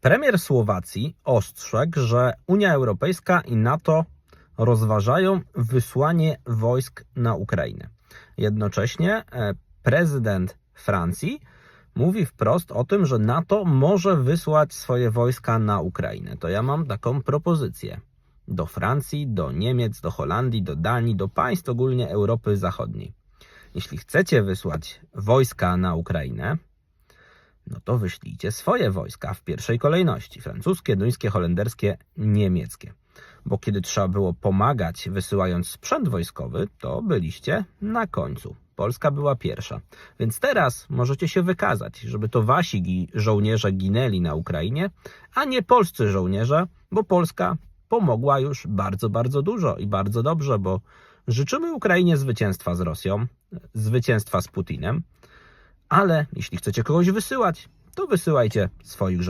Premier Słowacji ostrzegł, że Unia Europejska i NATO rozważają wysłanie wojsk na Ukrainę. Jednocześnie e, prezydent Francji mówi wprost o tym, że NATO może wysłać swoje wojska na Ukrainę. To ja mam taką propozycję do Francji, do Niemiec, do Holandii, do Danii, do państw ogólnie Europy Zachodniej. Jeśli chcecie wysłać wojska na Ukrainę, no to wyślijcie swoje wojska w pierwszej kolejności: francuskie, duńskie, holenderskie, niemieckie. Bo kiedy trzeba było pomagać, wysyłając sprzęt wojskowy, to byliście na końcu. Polska była pierwsza. Więc teraz możecie się wykazać, żeby to wasi gi- żołnierze ginęli na Ukrainie, a nie polscy żołnierze, bo Polska pomogła już bardzo, bardzo dużo i bardzo dobrze, bo życzymy Ukrainie zwycięstwa z Rosją, zwycięstwa z Putinem, ale jeśli chcecie kogoś wysyłać, to wysyłajcie swoich.